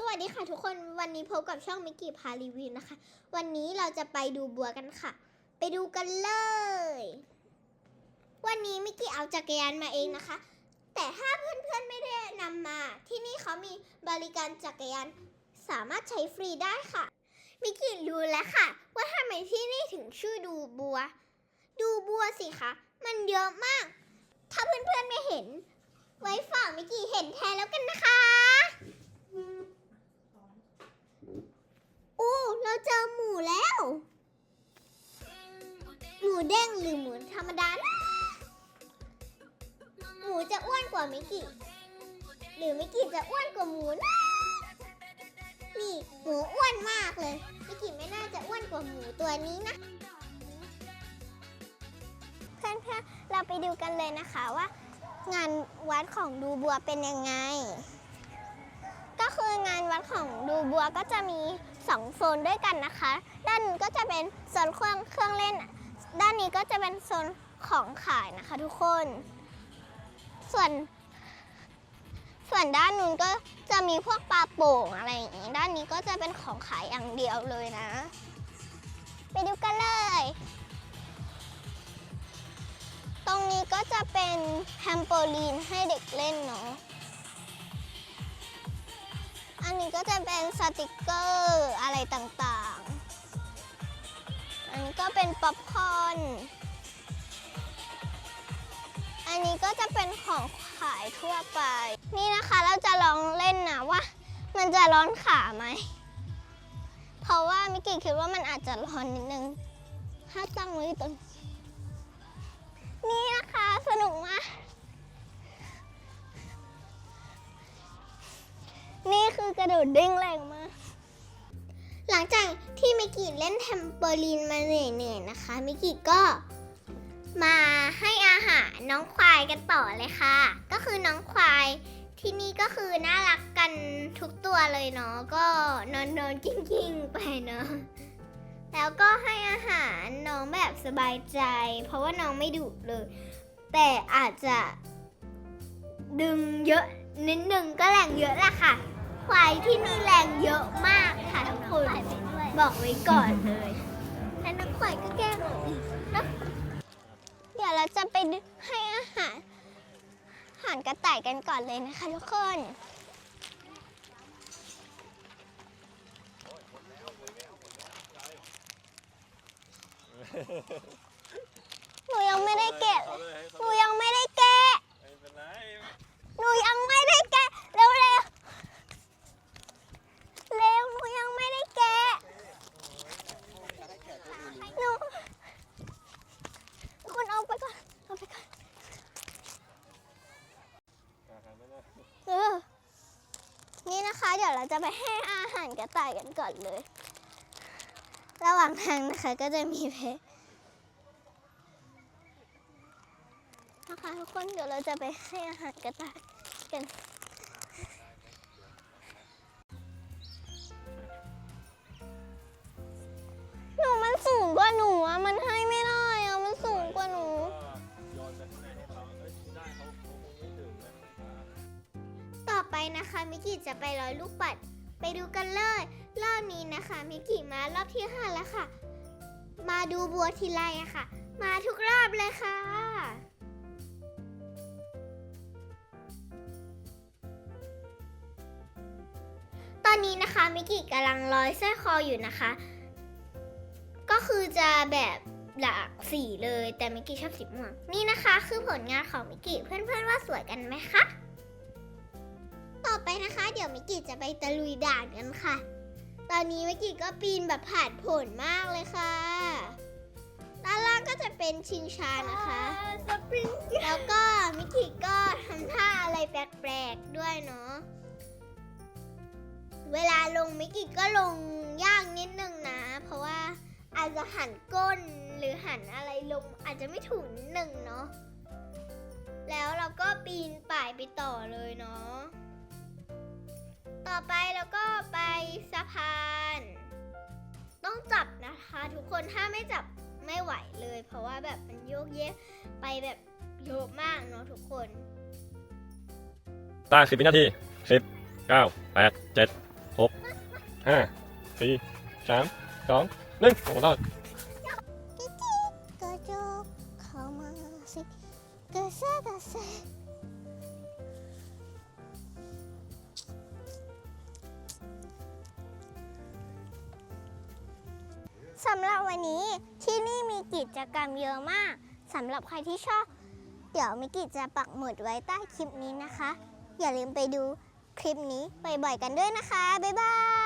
สวัสดีค่ะทุกคนวันนี้พบกับช่องมิกกี้พารีวิวนะคะ วันนี้เราจะไปดูบัวกันค่ะ ไปดูกันเลย วันนี้มิกกี้เอาจักรยานมาเองนะคะ แต่ถ้าเพื่อนๆไม่ได้นำมา ที่นี่เขามีบริการจักรยานสามารถใช้ฟรีได้ค่ะมิกกี้รู้แล้วค่ะ ว่าทำไมที่นี่ถึงชื่อดูบัว ดูบัวสิคะมันเยอะมาก ถ้าเพื่อนๆไม่เห็น ไว้ฝากมิกกี้เห็นแทนแล้วกันนะคะ หรือหมูธรรมดานะหมูจะอ้วนกว่ามิกกี้หรือมิกกี้จะอ้วนกว่าหมูนะนี่หมูอ้วนมากเลยมิกกี้ไม่น่าจะอ้วนกว่าหมูตัวนี้นะเพื่อนๆเราไปดูกันเลยนะคะว่า งานวัดของดูบัวเป็นยังไง ก็คืองานวัดของดูบัวก็จะมีสองโซนด้วยกันนะคะ ด้านก็จะเป็นโซนเครื่องเครื่องเล่น ด้านนี้ก็จะเป็นโซนของขายนะคะทุกคน ส่วน ส่วนด้านนู้นก็จะมีพวกปลาโป่งอะไรอย่างนี้ ด้านนี้ก็จะเป็นของขายอย่างเดียวเลยนะ ไปดูกันเลย ตรงนี้ก็จะเป็นแฮมโปลีนให้เด็กเล่นเนาะ อันนี้ก็จะเป็นสติกเกอร์อะไรต่างๆ เป็นป๊อปคอร์น อันนี้ก็จะเป็นของขายทั่วไป นี่นะคะเราจะลองเล่นนะว่า มันจะร้อนขาไหม เพราะว่ามิกกี้คิดว่ามันอาจจะร้อนนิดนึง ถ้าตั้งไว้ตรงนี่นะคะสนุกมาก นี่คือกระโดดเด้งแรงมาก หลังจาก ที่มิกกี้เล่นแทมเปอรีนมาเหนื่อยๆนะคะ มิกกี้ก็มาให้อาหารน้องควายกันต่อเลยค่ะ ก็คือน้องควายที่นี่ก็คือน่ารักกันทุกตัวเลยเนาะก็นอนนอนๆกิ้งๆไปเนาะแล้วก็ให้อาหารน้องแบบสบายใจ เพราะว่าน้องไม่ดุเลย แต่อาจจะดึงเยอะนิดนึงก็แรงเยอะแหละค่ะ ควายที่นี่แรงเยอะมากค่ะทุกคน บอกไว้ก่อนเลยแล้วน้องควายก็แกล้งเราอีกนะเดี๋ยวเราจะไปให้อาหารอาหารกระต่ายกันก่อนเลยนะคะทุกคนหนูยังไม่ได้แกะเอาเลยให้หเขานูยังไม่ได้แกะ ไม่เป็นไร หนูยังไม่ได้แกะ เร็วเร็วเร็วหนูยังไม่ได้แกะ หนู คุณเอาไปก่อน เอาไปก่อน อ่าหันไปเลย เออ นี่นะคะ เดี๋ยวเรา จะไปให้อาหารกระต่ายกันก่อนเลย ระหว่างทางนะคะก็จะมีเพนะคะทุกคนเดี๋ยวเราจะไปให้อาหารกระต่ายกันหนูมันสูงกว่าหนูอะมันให้ นะคะ มิกกี้จะไปร้อยลูกปัด ไปดูกันเลย รอบนี้นะคะ มิกกี้มารอบที่ห้าแล้วค่ะ มาดูบัวทีไรอะค่ะ มาทุกรอบเลยค่ะตอนนี้นะคะมิกกี้กำลังร้อยสร้อยคออยู่นะคะ ก็คือจะแบบหลากสีเลยแต่มิกกี้ชอบสีม่วงนี่นะคะ คือผลงานของมิกกี้เพื่อนๆว่าสวยกันไหมคะ ต่อไปนะคะ เดี๋ยวมิกกี้จะไปตะลุยด่านกันค่ะ ตอนนี้มิกกี้ก็ปีนแบบผ่านผลมากเลยค่ะ ด้านล่างก็จะเป็นชิงช้านะคะแล้วก็มิกกี้ก็ทำท่าอะไรแปลกๆด้วยเนาะ เวลาลงมิกกี้ก็ลงยากนิดนึงนะ เพราะว่าอาจจะหันก้นหรือหันอะไรลงอาจจะไม่ถูกนิดนึงเนาะแล้วเราก็ปีนป่ายไปต่อเลยเนาะ ต่อไปเราก็ไปสะพาน ต้องจับนะคะ ทุกคนถ้าไม่จับไม่ไหวเลย เพราะว่าแบบมันโยกเยกไปแบบเยอะมากเนาะทุกคนตาสิบวินาทีสิบเก้าแปดเจ็ดหกห้าสี่สามสองหนึ่งโอ้รอดกระจกเข้ามาสิกระเซะกระเซ สำหรับวันนี้ที่นี่มีกิจกรรมเยอะมากสำหรับใครที่ชอบ เดี๋ยวมิกิจะปักหมุดไว้ใต้คลิปนี้นะคะ อย่าลืมไปดูคลิปนี้บ่อยๆกันด้วยนะคะ บ๊ายบาย